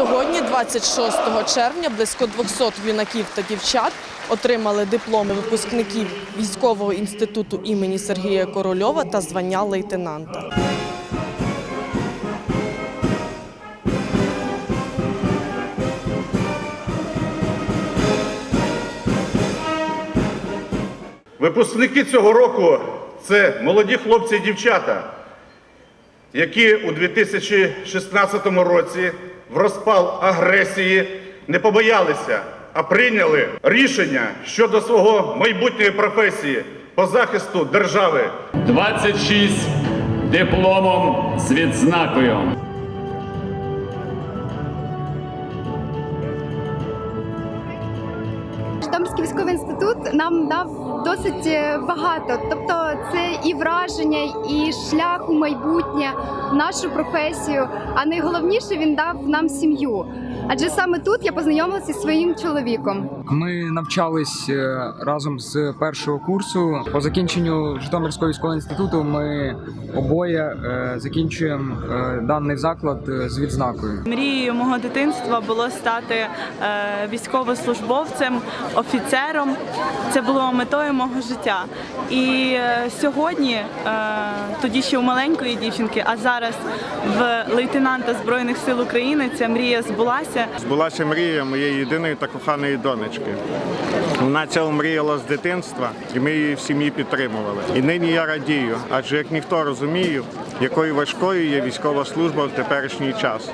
Сьогодні, 26 червня, близько 200 юнаків та дівчат отримали дипломи випускників військового інституту імені Сергія Корольова та звання лейтенанта. Випускники цього року це молоді хлопці і дівчата, які у 2016 році в розпал агресії не побоялися, а прийняли рішення щодо свого майбутньої професії по захисту держави 26 дипломом з відзнакою. Житомирський військовий інститут нам дав досить е, багато. Тобто, це і враження, і шлях у майбутнє, нашу професію. А найголовніше він дав нам сім'ю. Адже саме тут я познайомилася зі своїм чоловіком. Ми навчались е, разом з першого курсу. По закінченню Житомирського військового інституту ми обоє е, закінчуємо е, даний заклад з відзнакою. Мрією мого дитинства було стати військовослужбовцем, офіцером. Це було метою мого життя. І сьогодні, тоді ще у маленької дівчинки, а зараз в лейтенанта Збройних сил України ця мрія збулася. Збулася мрія моєї єдиної та коханої донечки. Вона цього мріяла з дитинства, і ми її в сім'ї підтримували. І нині я радію, адже як ніхто розумію, якою важкою є військова служба в теперішній час.